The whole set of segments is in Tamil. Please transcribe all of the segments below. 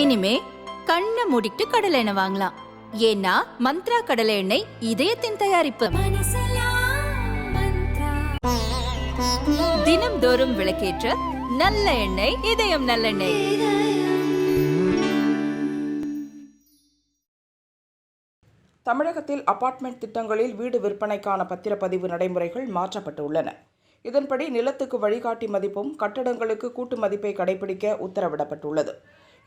இனிமே கண்ணை மூடிட்டு கடலை எண்ணெய் வாங்கலாம். ஏன்னா மந்த்ரா கடலை எண்ணெய் இதயத்தின் தயாரிப்பு. தினம்தோறும் விளக்கேற்ற நல்ல எண்ணெய் இதயம் நல்லெண்ணெய் தமிழகத்தில் அபார்ட்மெண்ட் திட்டங்களில் வீடு விற்பனைக்கான பத்திரப்பதிவு நடைமுறைகள் மாற்றப்பட்டுள்ளன. இதன்படி நிலத்துக்கு வழிகாட்டி மதிப்பும் கட்டடங்களுக்கு கூட்டு மதிப்பை கடைபிடிக்க உத்தரவிடப்பட்டுள்ளது.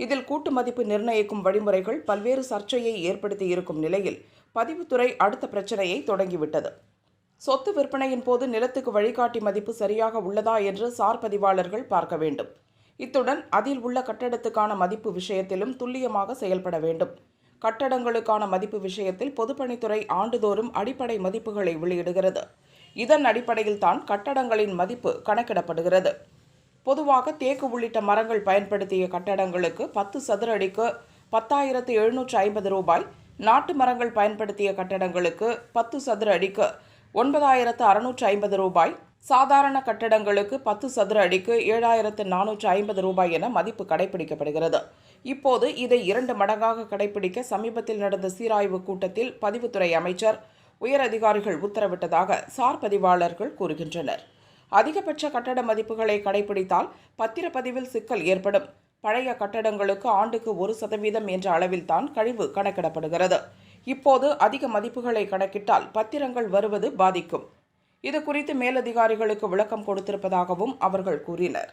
இதில் கூட்டு மதிப்பு நிர்ணயிக்கும் வழிமுறைகள் பல்வேறு சர்ச்சையை ஏற்படுத்தி இருக்கும் நிலையில் பதிவுத்துறை அடுத்த பிரச்சனையை தொடங்கிவிட்டது. சொத்து விற்பனையின் போது நிலத்துக்கு வழிகாட்டி மதிப்பு சரியாக உள்ளதா என்று சார் பதிவாளர்கள் பார்க்க வேண்டும். இத்துடன் அதில் உள்ள கட்டடத்துக்கான மதிப்பு விஷயத்திலும் துல்லியமாக செயல்பட வேண்டும். கட்டடங்களுக்கான மதிப்பு விஷயத்தில் பொதுப்பணித்துறை ஆண்டுதோறும் அடிப்படை மதிப்புகளை வெளியிடுகிறது. இதன் அடிப்படையில் தான் கட்டடங்களின் மதிப்பு கணக்கிடப்படுகிறது. பொதுவாக தேக்கு உள்ளிட்ட மரங்கள் பயன்படுத்திய கட்டடங்களுக்கு பத்து சதுர அடிக்கு பத்தாயிரத்து எழுநூற்று ஐம்பது ரூபாய் நாட்டு மரங்கள் பயன்படுத்திய கட்டடங்களுக்கு பத்து சதுர அடிக்கு ஒன்பதாயிரத்து அறுநூற்று ஐம்பது ரூபாய் சாதாரண கட்டடங்களுக்கு பத்து சதுர அடிக்கு ஏழாயிரத்து நானூற்று ஐம்பது ரூபாய் என மதிப்பு கடைபிடிக்கப்படுகிறது இப்போது இதை இரண்டு மடங்காக கடைபிடிக்க சமீபத்தில் நடந்த சீராய்வு கூட்டத்தில் பதிவுத்துறை அமைச்சர் உயர் அதிகாரிகள் உத்தரவிட்டதாக சார் பதிவாளர்கள் கூறுகின்றனர். அதிகபட்ச கட்டட மதிப்புகளை கடைபிடித்தால் பத்திரப்பதிவில் சிக்கல் ஏற்படும். பழைய கட்டடங்களுக்கு ஆண்டுக்கு ஒரு சதவீதம் என்ற அளவில்தான் கழிவு கணக்கிடப்படுகிறது. இப்போது அதிக மதிப்புகளை கணக்கிட்டால் பத்திரங்கள் வருவது பாதிக்கும். இது குறித்து மேலதிகாரிகளுக்கு விளக்கம் கொடுத்திருப்பதாகவும் அவர்கள் கூறினர்.